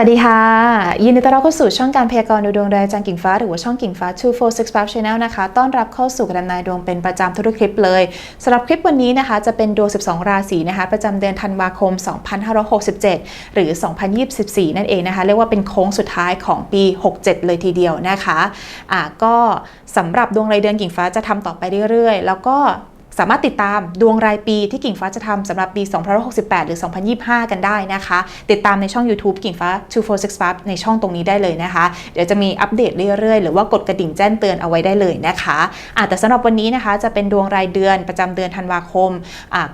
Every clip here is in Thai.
วัสดีค่ะ ยินดีต้อนรับเข้าสู่ช่องการพยากรณ์ดวงโดยอาจารย์กิ่งฟ้า หรือว่าช่องกิ่งฟ้า 2465 Channel นะคะ ต้อนรับเข้าสู่การนายดวงเป็นประจำทุกคลิปเลยสำหรับคลิปวันนี้นะคะ จะเป็นดวง 12 ราศีนะคะ ประจำเดือนธันวาคม 2567 หรือ 2024 นั่นเองนะคะ เรียกว่าเป็นโค้งสุดท้ายของปี 67 เลยทีเดียวนะคะอ่าก็สำหรับดวงรายเดือนกิ่งฟ้าจะทำต่อไปเรื่อยๆ แล้วก็ สามารถติดตามดวงรายปีที่กิ่งฟ้าจะทำสำหรับปี 2568 หรือ 2025 กันได้นะคะ ติดตามในช่อง YouTube กิ่งฟ้า 2465 ในช่องตรงนี้ได้เลยนะคะ เดี๋ยวจะมีอัปเดตเรื่อยๆ หรือว่ากดกระดิ่งแจ้งเตือนเอาไว้ได้เลยนะคะอะแต่สำหรับวันนี้นะคะจะเป็นดวงรายเดือนประจำเดือนธันวาคม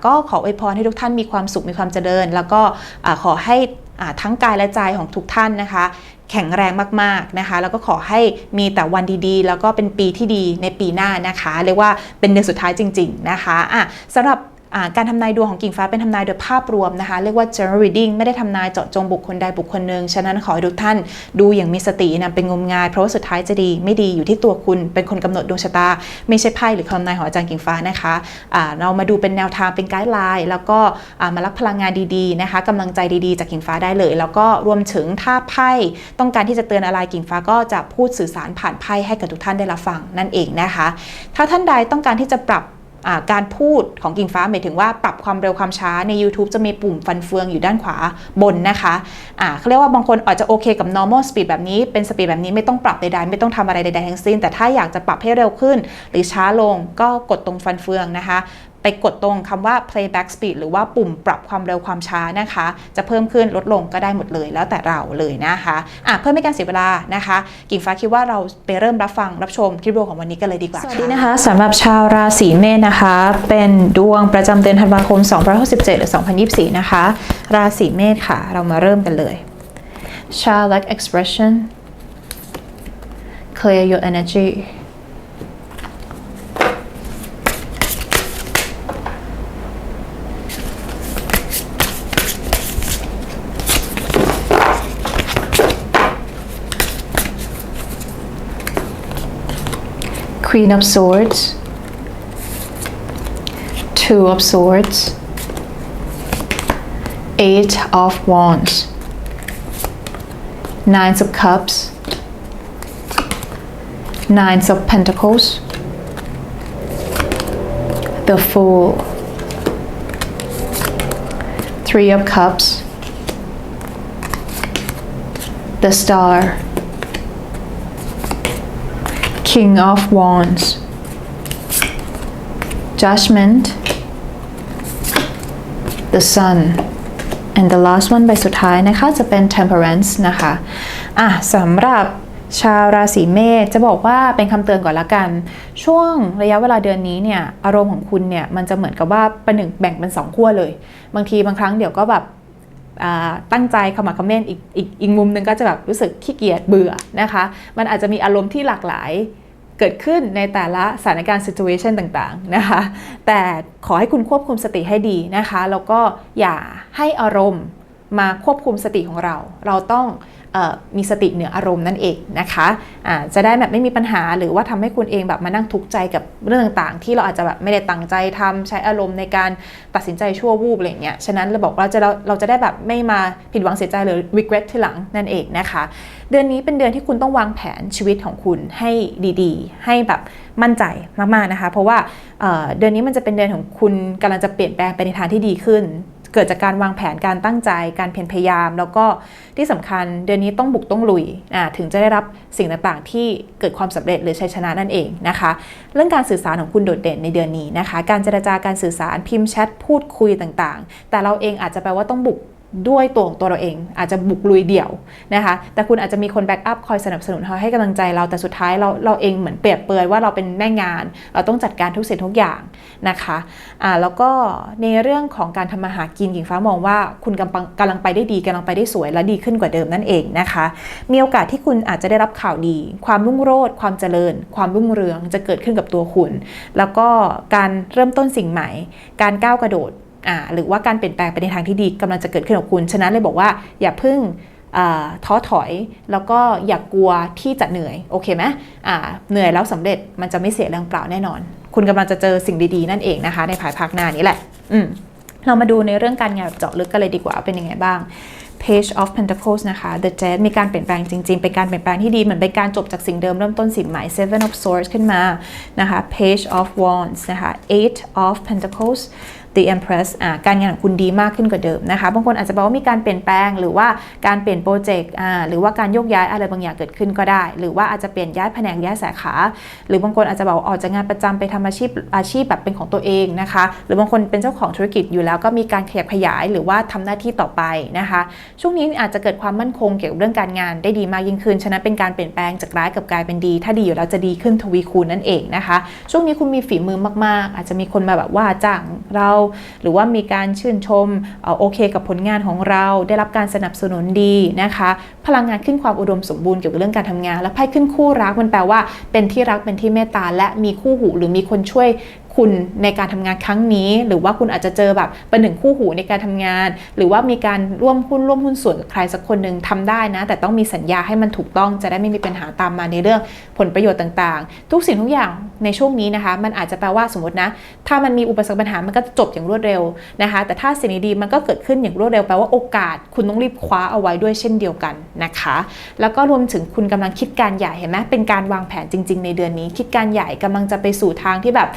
ก็ขออวยพรให้ทุกท่านมีความสุขมีความเจริญ แล้วก็อขอให้อะทั้งกายและใจของทุกท่านนะคะ แข็งแรงมากๆนะคะ แล้วก็ขอให้มีแต่วันดีๆ แล้วก็เป็นปีที่ดีในปีหน้านะคะ เรียกว่าเป็นเดือนสุดท้ายจริง ๆนะคะอะสำหรับ การทำนายดวงของกิ่งฟ้าเป็นทำนายโดยภาพรวมนะคะเรียกว่า general reading ไม่ได้ทำนายเจาะจงบุคคลใดบุคคลหนึ่งฉะนั้นขอให้ทุกท่านดูอย่างมีสตินำเป็นงมงาย เพราะว่าสุดท้ายจะดี ไม่ดีอยู่ที่ตัวคุณเป็นคนกำหนดดวงชะตา ไม่ใช่ไพ่หรือคำนายของอาจารย์กิ่งฟ้านะคะอ่าเรามาดูเป็นแนวทางเป็นไกด์ไลน์แล้วก็มารับพลังงานดีๆนะคะกำลังใจดีๆจากกิ่งฟ้าได้เลย แล้วก็รวมถึงถ้าไพ่ต้องการที่จะเตือนอะไรกิ่งฟ้าก็จะพูดสื่อสารผ่านไพ่ให้กับทุกท่านได้รับฟังนั่นเองนะคะ ถ้าท่านใดต้องการที่จะปรับ การพูดของกิ่งฟ้าหมายถึงว่าปรับความเร็วความช้าใน YouTube จะมีปุ่มฟันเฟืองอยู่ด้านขวาบนนะคะะเขาเรียกว่าบางคนอาจจะโอเคกับ normal speed แบบนี้เป็นสปีดแบบนี้ไม่ต้องปรับใดๆไม่ต้องทำอะไรใดๆทั้งสิ้น แต่ถ้าอยากจะปรับให้เร็วขึ้น หรือช้าลงก็กดตรงฟันเฟืองนะคะ ไปกดตรงคำว่า playback speed หรือว่าปุ่มปรับความเร็วความช้านะคะ จะเพิ่มขึ้นลดลงก็ได้หมดเลยแล้วแต่เราเลยนะคะอะเพื่อไม่ให้การเสียเวลานะคะ กิ่งฟ้าคิดว่าเราไปเริ่มรับฟังรับชมคลิปวิดีโอของวันนี้กันเลยดีกว่าสวัสดีนะคะสำหรับชาวราศีเมษนะคะ เป็นดวงประจำเดือนธันวาคม2567หรือ2024 นะคะ ราศีเมษค่ะ เรามาเริ่มกันเลย childlike expression clear your energy Queen of Swords, Two of Swords, Eight of Wands, Nine of Cups, Nine of Pentacles, the Fool, Three of Cups, the Star, King of Wands, Judgment, the Sun, and the last one ใบสุดท้ายนะคะ จะเป็น Temperance นะคะอะสำหรับชาวราศีเมษจะบอกว่าเป็นคำเตือนก่อนละกัน ช่วงระยะเวลาเดือนนี้เนี่ยอารมณ์ของคุณเนี่ยมันจะเหมือนกับว่าประหนึ่งแบ่งเป็นสองขั้วเลย บางทีบางครั้งเดี๋ยวก็แบบตั้งใจขมักเขม้นอีกอีกอีกมุมหนึงก็จะแบบรู้สึกขี้เกียจเบื่อนะคะ มันอาจจะมีอารมณ์ที่หลากหลาย เกิดขึ้นในแต่ละสถานการณ์ situation ต่างๆ นะคะ แต่ขอให้คุณควบคุมสติให้ดีนะคะ แล้วก็อย่าให้อารมณ์มาควบคุมสติของเรา เราต้อง มีสติเหนืออารมณ์นั่นเองนะคะะจะได้แบบไม่มีปัญหาหรือว่าทำให้คุณเองแบบมานั่งทุกข์ใจกับเรื่องต่างๆ ที่เราอาจจะแบบไม่ได้ตั้งใจทำใช้อารมณ์ในการตัดสินใจชั่ววูบอะไรเงี้ยฉะนั้นเราบอกว่าจะเราเราจะได้แบบไม่มาผิดหวังเสียใจหรือ regret ทีหลังนั่นเองนะคะ เดือนนี้เป็นเดือนที่คุณต้องวางแผนชีวิตของคุณให้ดีๆ ให้แบบมั่นใจมากๆนะคะ เพราะว่าเอ่อเดือนนี้มันจะเป็นเดือนของคุณกำลังจะเปลี่ยนแปลงไปในทางที่ดีขึ้น เกิดจากการวางแผนการตั้งใจ การเพียรพยายาม แล้วก็ที่สำคัญเดือนนี้ต้องบุกต้องลุยถึงจะได้รับสิ่งต่างๆ ที่เกิดความสำเร็จหรือชัยชนะนั่นเองนะคะ เรื่องการสื่อสารของคุณโดดเด่นในเดือนนี้นะคะ การเจรจาการสื่อสารพิมพ์แชทพูดคุยต่างๆ แต่เราเองอาจจะแปลว่าต้องบุก ด้วยตัวของตัวเราเอง อาจจะบุกลุยเดี่ยวนะคะ แต่คุณอาจจะมีคนแบ็กอัพคอยสนับสนุนคอยให้กำลังใจเราแต่สุดท้ายเราเราเองเหมือนเปรียบเปรยว่าเราเป็นแม่งาน เราต้องจัดการทุกสิ่งทุกอย่างนะคะอ่าแล้วก็ในเรื่องของการทำมาหากินหญิงฟ้ามองว่าคุณกำลังกำลังไปได้ดีกำลังไปได้สวยและดีขึ้นกว่าเดิมนั่นเองนะคะ มีโอกาสที่คุณอาจจะได้รับข่าวดี ความรุ่งโรจน์ความเจริญ ความรุ่งเรืองจะเกิดขึ้นกับตัวคุณ แล้วก็การเริ่มต้นสิ่งใหม่ การก้าวกระโดด อ่าหรือว่าการเปลี่ยนแปลงไปในทางที่ดีกำลังจะเกิดขึ้นกับคุณ ฉะนั้นเลยบอกว่าอย่าพิ่งท้อถอยแล้วก็อย่ากกลัวที่จะเหนื่อยโอเคไหมเหนื่อยแล้วสำเร็จมันจะไม่เสียแรงเปล่าแน่นอน คุณกำลังจะเจอสิ่งดีๆนั่นเองนะคะ ในภายภาคหน้านี้แหละอืเรามาดูในเรื่องการงานแบบเจาะลึกกันเลยดีกว่าเป็นยังไงบ้าง Page of Pentacles นะคะ The Jet มีการเปลี่ยนแปลงจริง ๆ เป็นการเปลี่ยนแปลงที่ดี เหมือนเป็นการจบจากสิ่งเดิมเริ่มต้นสิ่งใหม่ Seven of Swords ขึ้นมานะคะ Page of Wands นะคะ Eight of Pentacles The Empress การงานของคุณดีมากขึ้นกว่าเดิมนะคะ บางคนอาจจะบอกว่ามีการเปลี่ยนแปลง หรือว่าการเปลี่ยนโปรเจกต์หรือว่าการโยกย้ายอะไรบางอย่างเกิดขึ้นก็ได้ หรือว่าอาจจะเปลี่ยนย้ายแผนกย้ายสาขา หรือบางคนอาจจะบอกออกจากงานประจำไปทำอาชีพอาชีพแบบเป็นของตัวเองนะคะ หรือบางคนเป็นเจ้าของธุรกิจอยู่แล้วก็มีการขยับขยาย หรือว่าทำหน้าที่ต่อไปนะคะ ช่วงนี้อาจจะเกิดความมั่นคงเกี่ยวกับเรื่องการงานได้ดีมากยิ่งขึ้น ฉะนั้นเป็นการเปลี่ยนแปลงจากร้ายกับกลายเป็นดี ถ้าดีอยู่แล้วจะดีขึ้นทวีคูณนั่นเองนะคะ ช่วงนี้คุณมีฝีมือมากๆ อาจจะมีคนมาแบบว่าจ้างเราหรือว่ามีการชื่นชมโอเคกับผลงานของเราได้รับการสนับสนุนดีนะคะ พลังงานขึ้นความอุดมสมบูรณ์เกี่ยวกับเรื่องการทำงาน และไพ่ขึ้นคู่รักมันแปลว่า เป็นที่รักเป็นที่เมตตาและมีคู่หูหรือมีคนช่วย คุณในการทำงานครั้งนี้ หรือว่าคุณอาจจะเจอแบบเป็นหนึ่งคู่หูในการทำงาน หรือว่ามีการร่วมหุ้นร่วมหุ้นส่วนกับใครสักคนหนึ่งทำได้นะ แต่ต้องมีสัญญาให้มันถูกต้องจะได้ไม่มีปัญหาตามมาในเรื่องผลประโยชน์ต่างๆ ทุกสิ่งทุกอย่างในช่วงนี้นะคะ มันอาจจะแปลว่าสมมตินะ ถ้ามันมีอุปสรรคปัญหามันก็จบอย่างรวดเร็วนะคะ แต่ถ้าสิ่งดีๆมันก็เกิดขึ้นอย่างรวดเร็วแปลว่าโอกาส คุณต้องรีบคว้าเอาไว้ด้วยเช่นเดียวกันนะคะ แล้วก็รวมถึงคุณกำลังคิดการใหญ่เห็นไหมเป็นการวางแผนจริง ๆ ในเดือนนี้ คิดการใหญ่กำลังจะไปสู่ทางที่แบบ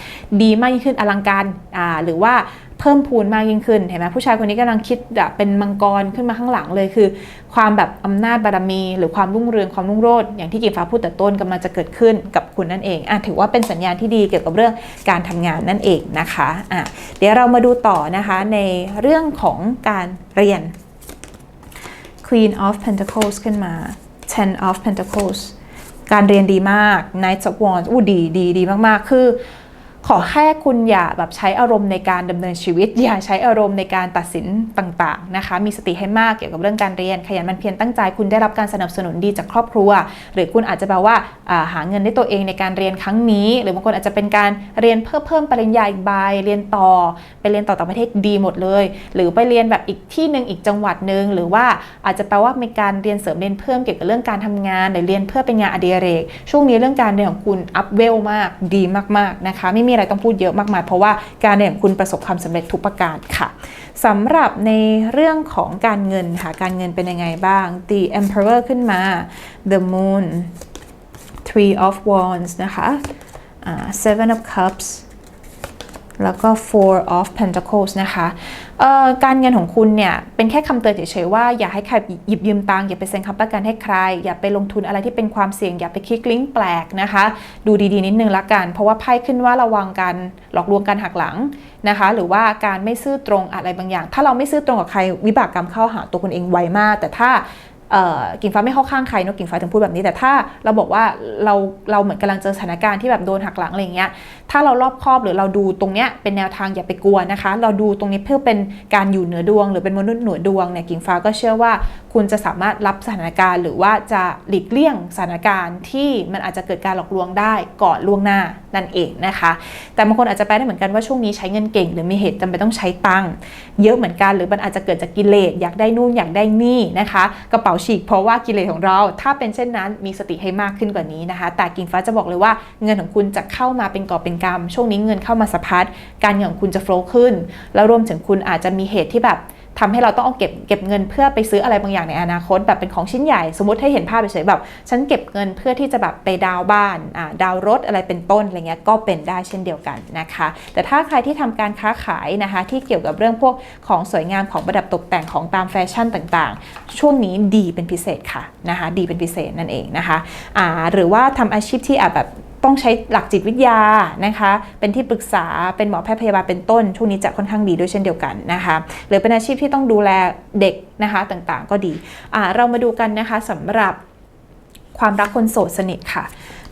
ดีมากยิ่งขึ้นอลังการอ่าหรือว่าเพิ่มพูนมากยิ่งขึ้นเห็นไหมผู้ชายคนนี้กำลังคิดแบบเป็นมังกรขึ้นมาข้างหลังเลยคือ ความแบบอำนาจบารมี หรือความรุ่งเรืองความรุ่งโรจน์อย่างที่กีฟ้าพูดแต่ต้นกำลังจะเกิดขึ้นกับคุณนั่นเองอะถือว่าเป็นสัญญาณที่ดีเกี่ยวกับเรื่องการทำงานนั่นเองนะคะอะเดี๋ยวเรามาดูต่อนะคะในเรื่องของการเรียน Queen of Pentacles ขึ้นมา Ten of Pentacles การเรียนดีมาก Knight of Wands อู้ดีดีดีมากๆ คือ ขอแค่คุณอย่าแบบใช้อารมณ์ในการดำเนินชีวิต อย่าใช้อารมณ์ในการตัดสินต่างๆนะคะ มีสติให้มากเกี่ยวกับเรื่องการเรียน ขยันมันเพียรตั้งใจ คุณได้รับการสนับสนุนดีจากครอบครัว หรือคุณอาจจะแบบว่าาหาเงินได้ตัวเองในการเรียนครั้งนี้ หรือบางคนอาจจะเป็นการเรียนเพิ่มเพิ่มปริญญาอีกใบเรียนต่อ ไปเรียนต่อต่างประเทศดีหมดเลย หรือไปเรียนแบบอีกที่หนึ่งอีกจังหวัดหนึ่งหรือว่าอาจจะแปลว่ามีการเรียนเสริมเรียนเพิ่มเกี่ยวกับเรื่องการทำงานหรือเรียนเพื่อเป็นงานอดิเรก ช่วงนี้เรื่องการเรียนของคุณอัพเวลมากดีมากๆนะคะไม่มีอะไรต้องพูดเยอะมากมาย เพราะว่าการเรียนของคุณประสบความสำเร็จทุกประการค่ะสำหรับในเรื่องของการเงินค่ะการเงินเป็นยังไงบ้าง The Emperor ขึ้นมา The Moon Three of Wands นะคะ Seven of Cups แล้วก็ four of pentacles นะคะการเงินของคุณเนี่ยเป็นแค่คำเตือนเฉยๆว่าอย่าให้ใครหยิบยืมตังค์อย่าไปเซ็นค้ำประกันให้ใคร อย่าไปลงทุนอะไรที่เป็นความเสี่ยง อย่าไปคลิกลิงก์แปลกนะคะ ดูดีๆนิดนึงละกัน เพราะว่าไพ่ขึ้นว่าระวังการหลอกลวงการหักหลังนะคะ หรือว่าการไม่ซื่อตรงอะไรบางอย่าง ถ้าเราไม่ซื่อตรงกับใครวิบากกรรมเข้าหาตัวคุณเองไวมาก แต่ถ้า กิ่งฟ้าไม่เข้าข้างใครนอะกิ่งฟ้าถึงพูดแบบนี้ แต่ถ้าเราบอกว่าเราเราเหมือนกำลังเจอสถานการณ์ที่แบบโดนหักหลังอะไรเงี้ยถ้าเรารอบครอบหรือเราดูตรงเนี้ยเป็นแนวทางอย่าไปกลัวนะคะ เราดูตรงนี้เพื่อเป็นการอยู่เหนือดวง หรือเป็นมนุษย์เหนือดวงเนี่ยกิ่งฟ้าก็เชื่อว่า คุณจะสามารถรับสถานการณ์ หรือว่าจะหลีกเลี่ยงสถานการณ์ที่มันอาจจะเกิดการหลอกลวงได้ก่อนล่วงหน้านั่นเองนะคะ แต่บางคนอาจจะแปลได้เหมือนกันว่าช่วงนี้ใช้เงินเก่ง หรือมีเหตุจำเป็นต้องใช้ตังค์เยอะเหมือนกัน หรือมันอาจจะเกิดจากกิเลสอยากได้นู่นอยากได้นี่นะคะ กระเป๋าฉีกเพราะว่ากิเลสของเรา ถ้าเป็นเช่นนั้นมีสติให้มากขึ้นกว่านี้นะคะ แต่กิ่งฟ้าจะบอกเลยว่าเงินของคุณจะเข้ามาเป็นกอบเป็นกำช่วงนี้เงินเข้ามาสะพัดการเงินของคุณจะโฟล์ขึ้น แล้วรวมถึงคุณอาจจะมีเหตุที่แบบ ทำให้เราต้องเอาเก็บเก็บเงินเพื่อไปซื้ออะไรบางอย่างในอนาคต แบบเป็นของชิ้นใหญ่สมมติให้เห็นภาพเฉยๆแบบฉันเก็บเงินเพื่อที่จะแบบไปดาวบ้านอ่าดาวรถอะไรเป็นต้นอะไรเงี้ยก็เป็นได้เช่นเดียวกันนะคะ แต่ถ้าใครที่ทำการค้าขายนะคะ ที่เกี่ยวกับเรื่องพวกของสวยงามของประดับตกแต่งของตามแฟชั่นต่างๆ ช่วงนี้ดีเป็นพิเศษค่ะนะคะ ดีเป็นพิเศษนั่นเองนะคะอ่าหรือว่าทำอาชีพที่อาจแบบ ต้องใช้หลักจิตวิทยานะคะ เป็นที่ปรึกษาเป็นหมอแพทย์พยาบาลเป็นต้น ช่วงนี้จะค่อนข้างดีด้วยเช่นเดียวกันนะคะ หรือเป็นอาชีพที่ต้องดูแลเด็กนะคะต่างๆ ก็ดีอ่าเรามาดูกันนะคะสำหรับความรักคนโสดสนิทค่ะ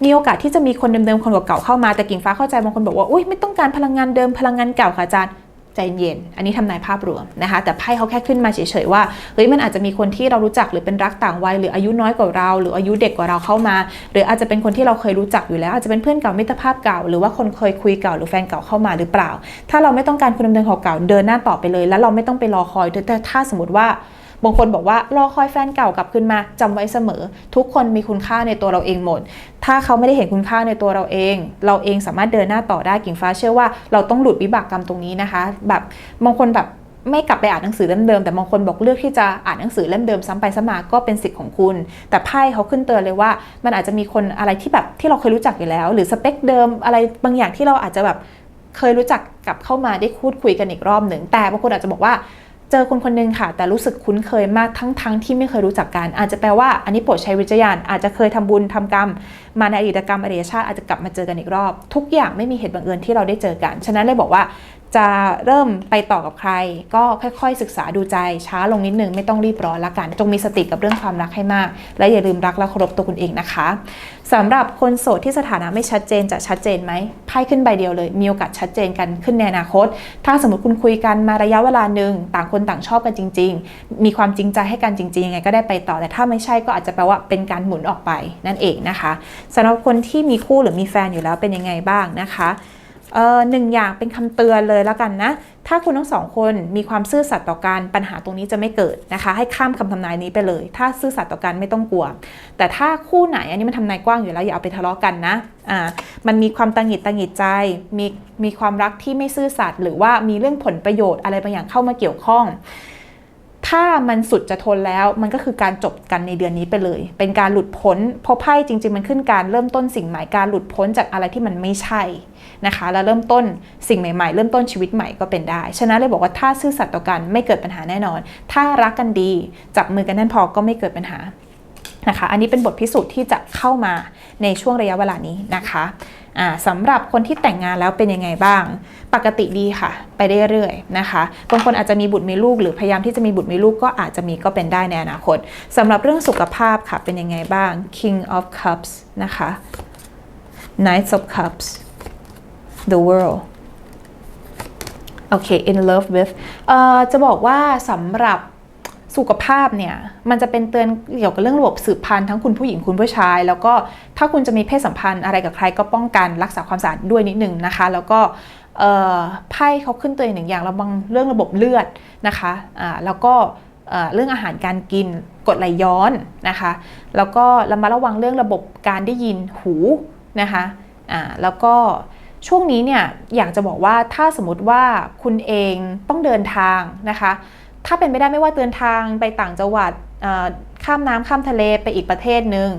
มีโอกาสที่จะมีคนเดิมๆ คนเก่าๆเข้ามา แต่กิ่งฟ้าเข้าใจบางคนบอกว่า อุ้ยไม่ต้องการพลังงานเดิมพลังงานเก่าค่ะอาจารย์ ใจเย็น อันนี้ทำนายภาพรวมนะคะ แต่ไพ่เขาแค่ขึ้นมาเฉยๆว่า เฮ้ย มันอาจจะมีคนที่เรารู้จักหรือเป็นรักต่างวัยหรืออายุน้อยกว่าเรา หรืออายุเด็กกว่าเราเข้ามา หรืออาจจะเป็นคนที่เราเคยรู้จักอยู่แล้ว อาจจะเป็นเพื่อนเก่ามิตรภาพเก่า หรือว่าคนเคยคุยเก่าหรือแฟนเก่าเข้ามาหรือเปล่า ถ้าเราไม่ต้องการคนเนินของเก่าเดินหน้าต่อไปเลย แล้วเราไม่ต้องไปรอคอยแต่ถ้าสมมติว่า บางคนบอกว่ารอคอยแฟนเก่ากลับคืนมาจำไว้เสมอ ทุกคนมีคุณค่าในตัวเราเองหมด ถ้าเขาไม่ได้เห็นคุณค่าในตัวเราเอง เราเองสามารถเดินหน้าต่อได้กิ่งฟ้าเชื่อว่าเราต้องหลุดวิบากกรรมตรงนี้นะคะ แบบบางคนแบบไม่กลับไปอ่านหนังสือเล่มเดิมแต่บางคนบอกเลือกที่จะอ่านหนังสือเล่มเดิมซ้ำไปซ้ำมาก็เป็นสิทธิ์ของคุณ แต่ไพ่เขาขึ้นเตือนเลยว่า มันอาจจะมีคนอะไรที่แบบที่เราเคยรู้จักอยู่แล้ว หรือสเปคเดิมอะไรบางอย่างที่เราอาจจะแบบเคยรู้จักกลับเข้ามาได้พูดคุยกันอีกรอบหนึ่งแต่บางคนอาจจะบอกว่า เจอคนคนหนึ่งค่ะ แต่รู้สึกคุ้นเคยมากทั้งๆทที่ไม่เคยรู้จักกัน อาจจะแปลว่าอันนี้โปรดใช้วิจารณญานอาจจะเคยทำบุญทำกรรม มาในอดีตกรรมอดีตชาติอาจจะกลับมาเจอกันอีกรอบ ทุกอย่างไม่มีเหตุบังเอิญที่เราได้เจอกัน ฉะนั้นเลยบอกว่า จะเริ่มไปต่อกับใคร ก็ค่อยๆ ศึกษาดูใจช้าลงนิดนึงไม่ต้องรีบร้อนละกัน จงมีสติกับเรื่องความรักให้มาก และอย่าลืมรักและเคารพตัวคุณเองนะคะสำหรับคนโสดที่สถานะไม่ชัดเจนจะชัดเจนไหมไพ่ขึ้นใบเดียวเลย มีโอกาสชัดเจนกันขึ้นในอนาคต ถ้าสมมติคุณคุยกันมาระยะเวลาหนึ่งต่างคนต่างชอบกันจริง ๆ มีความจริงใจให้กันจริงๆยังไงก็ได้ไปต่อ แต่ถ้าไม่ใช่ก็อาจจะแปลว่าเป็นการหมุนออกไปนั่นเองนะคะสำหรับคนที่มีคู่หรือมีแฟนอยู่แล้วเป็นยังไงบ้างนะคะ หนึ่งอย่างเป็นคำเตือนเลยแล้วกันนะ ถ้าคุณทั้งสองคนมีความซื่อสัตย์ต่อกันปัญหาตรงนี้จะไม่เกิดนะคะ ให้ข้ามคำทำนายนี้ไปเลย ถ้าซื่อสัตย์ต่อกันไม่ต้องกลัว แต่ถ้าคู่ไหนอันนี้มันทำนายกว้างอยู่แล้วอย่าเอาไปทะเลาะกันนะอ่ามันมีความตังหงิดตังหงิดใจ มีมีความรักที่ไม่ซื่อสัตย์หรือว่ามีเรื่องผลประโยชน์อะไรบางอย่างเข้ามาเกี่ยวข้อง ถ้ามันสุดจะทนแล้วมันก็คือการจบกันในเดือนนี้ไปเลย เป็นการหลุดพ้นเพราะไพ่จริง ๆ มันขึ้นการเริ่มต้นสิ่งใหม่การหลุดพ้นจากอะไรที่มันไม่ใช่นะคะ แล้วเริ่มต้นสิ่งใหม่ๆ เริ่มต้นชีวิตใหม่ก็เป็นได้ ฉะนั้นเลยบอกว่าถ้าซื่อสัตย์ต่อกันไม่เกิดปัญหาแน่นอน ถ้ารักกันดี จับมือกันแน่นพอก็ไม่เกิดปัญหานะคะ อันนี้เป็นบทพิสูจน์ที่จะเข้ามาในช่วงระยะเวลานี้นะคะ สำหรับคนที่แต่งงานแล้วเป็นยังไงบ้าง ปกติดีค่ะ ไปได้เรื่อยๆนะคะบางคนอาจจะมีบุตรมีลูก หรือพยายามที่จะมีบุตรมีลูกก็อาจจะมีก็เป็นได้ในอนาคตสำหรับเรื่องสุขภาพค่ะเป็นยังไงบ้าง King of Cups นะคะ Knights of Cups the world โอเค in love with เอ่อจะบอกว่าสำหรับ สุขภาพเนี่ยมันจะเป็นเตือนเกี่ยวกับเรื่องระบบสืบพันธุ์ทั้งคุณผู้หญิงคุณผู้ชาย แล้วก็ถ้าคุณจะมีเพศสัมพันธ์อะไรกับใครก็ป้องกันรักษาความสะอาดด้วยนิดนึงนะคะ แล้วก็ไพ่เขาขึ้นตัวหนึ่งอย่างระวังเรื่องระบบเลือดนะคะะแล้วก็เรื่องอาหารการกินกดไหลย้อนนะคะ แล้วก็ระมัดระวังเรื่องระบบการได้ยินหูนะคะะแล้วก็ช่วงนี้เนี่ยอยากจะบอกว่าถ้าสมมติว่าคุณเองต้องเดินทางนะคะ ถ้าเป็นไม่ได้ไม่ว่าเดินทางไปต่างจังหวัดข้ามน้ำข้ามทะเลไปอีกประเทศหนึ่ง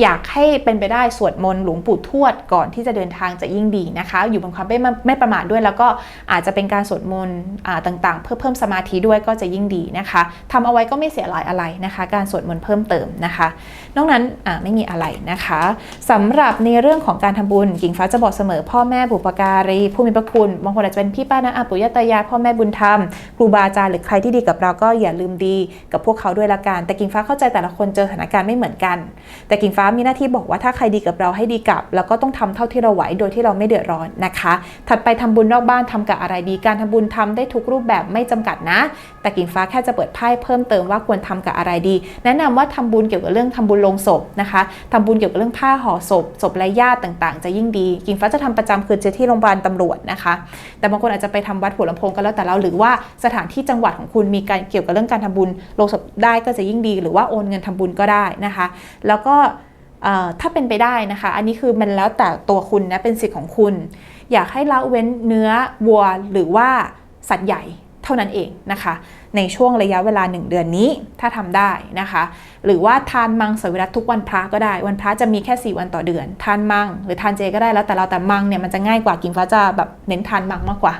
อยากให้เป็นไปได้สวดมนต์หลวงปู่ทวดก่อนที่จะเดินทางจะยิ่งดีนะคะ อยู่บนความไม่ไม่ประมาทด้วย แล้วก็อาจจะเป็นการสวดมนต์ต่างๆ เพื่อเพิ่มสมาธิด้วยก็จะยิ่งดีนะคะทำเอาไว้ก็ไม่เสียหลายอะไรนะคะ การสวดมนต์เพิ่มเติมนะคะ นอกนั้นไม่มีอะไรนะคะสำหรับในเรื่องของการทำบุญกิ่งฟ้าจะบอกเสมอพ่อแม่บุปการีผู้มีพระคุณบางคนอาจจะเป็นพี่ป้านะอาปุยตายายพ่อแม่บุญธรรมครูบาอาจารย์หรือใครที่ดีกับเราก็อย่าลืมดีกับพวกเขาด้วยละกันแต่กิ่งฟ้าเข้าใจแต่ละคนเจอสถานการณ์ไม่เหมือนกัน แต่กิ่งฟ้ามีหน้าที่บอกว่าถ้าใครดีกับเราให้ดีกับ แล้วก็ต้องทำเท่าที่เราไหวโดยที่เราไม่เดือดร้อนนะคะ ถัดไปทำบุญนอกบ้านทำกับอะไรดี การทำบุญทำได้ทุกรูปแบบไม่จำกัดนะ แต่กิ่งฟ้าแค่จะเปิดไพ่เพิ่มเติมว่าควรทำกับอะไรดี แนะนำว่าทำบุญเกี่ยวกับเรื่องทำบุญลงศพนะคะทำบุญเกี่ยวกับเรื่องผ้าห่อศพศพและญาติต่างๆ จะยิ่งดี กิ่งฟ้าจะทำประจำคือเจอที่โรงพยาบาลตำรวจนะคะ แต่บางคนอาจจะไปทำวัดหัวลำโพงก็แล้วแต่เราหรือว่าสถานที่จังหวัดของคุณมีการเกี่ยวกับเรื่องการทำบุญลงศพได้ก็จะยิ่งดี หรือว่าโอนเงินทำบุญก็ได้นะคะ แล้วก็ ถ้าเป็นไปได้นะคะ อันนี้คือมันแล้วแต่ตัวคุณนะเป็นสิทธิ์ของคุณ อยากให้ละเว้นเนื้อวัวหรือว่าสัตว์ใหญ่เท่านั้นเองนะคะ ในช่วงระยะเวลา 1 เดือนนี้ถ้าทำได้นะคะ หรือว่าทานมังสวิรัตทุกวันพระก็ได้ วันพระจะมีแค่ 4 วันต่อเดือน ทานมังหรือทานเจก็ได้แล้วแต่เราแต่มังเนี่ยมันจะง่ายกว่ากินฟ้าจะแบบเน้นทานมังมากกว่า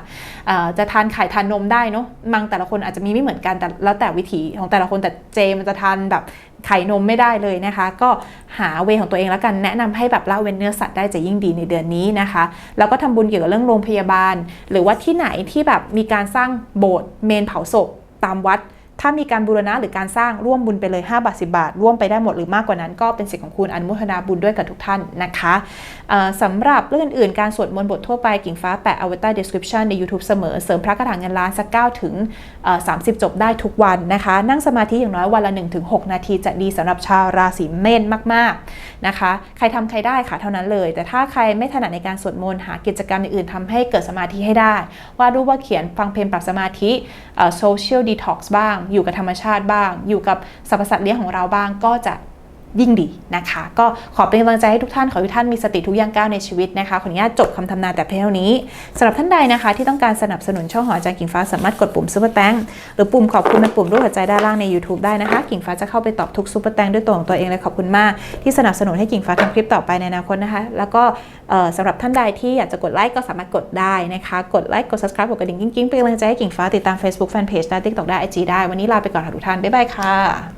จะทานไข่ทานนมได้เนาะมังแต่ละคนอาจจะมีไม่เหมือนกันแต่แล้วแต่วิถีของแต่ละคนแต่เจมันจะทานแบบ ไข่นมไม่ได้เลยนะคะ ก็หาเวของตัวเองแล้วกันแนะนำให้แบบละเว้นเนื้อสัตว์ได้จะยิ่งดีในเดือนนี้นะคะ แล้วก็ทำบุญเกี่ยวกับเรื่องโรงพยาบาล หรือว่าที่ไหนที่แบบมีการสร้างโบสถ์เมนเผาศพตามวัด ถ้ามีการบูรณะหรือการสร้างร่วมบุญไปเลย 5 บาท 10 บาท ร่วมไปได้หมดหรือมากกว่านั้น ก็เป็นสิทธิ์ของคุณอนุโมทนาบุญด้วยกับทุกท่านนะคะสำหรับเรื่องอื่นๆ การสวดมนต์บททั่วไปกิ่งฟ้าแปะเอาไว้ใต้ description ใน YouTube เสมอเสริมพระกระถางเงินล้านสัก9ถึง30 จบได้ทุกวันนะคะ นั่งสมาธิอย่างน้อยวันละ 1-6 นาทีจะดีสำหรับชาวราศีเมษมากๆนะคะใครทำใครได้ค่ะเท่านั้นเลย แต่ถ้าใครไม่ถนัดในการสวดมนต์หากิจกรรมอื่นๆทำให้เกิดสมาธิให้ได้วาดรูปว่าเขียนฟังเพลงปรับสมาธิโซเชียลดีท็อกซ์บ้างอยู่กับธรรมชาติบ้าง อยู่กับสรรพสัตว์เลี้ยงของเราบ้างก็จะ ยิ่งดีนะคะ ก็ขอเป็นกำลังใจให้ทุกท่านขอให้ทุกท่านมีสติทุกย่างก้าวในชีวิตนะคะขออนุญาตจบคำทำนายแต่เพียงเท่านี้สำหรับท่านใดนะคะ ที่ต้องการสนับสนุนช่องหออาจารย์กิ่งฟ้าสามารถกดปุ่มซุปเปอร์แตงหรือปุ่มขอบคุณเป็นปุ่มรูปหัวใจด้านล่างใน YouTube ได้นะคะ กิ่งฟ้าจะเข้าไปตอบทุกซุปเปอร์แตงด้วยตัวของตัวเองเลยขอบคุณมากที่สนับสนุนให้กิ่งฟ้าทำคลิปต่อไปในอนาคตนะคะ แล้วก็สำหรับท่านใดที่อยากจะกดไลค์ก็สามารถกดได้นะคะกดไลค์กด subscribe กดกระดิ่งกิ้งๆเป็นกำลังใจให้กิ่งฟ้าติดตาม Facebook Fanpage ได้ TikTok ได้ IG ได้วันนี้ลาไปก่อนค่ะทุกท่านบ๊ายบายค่ะ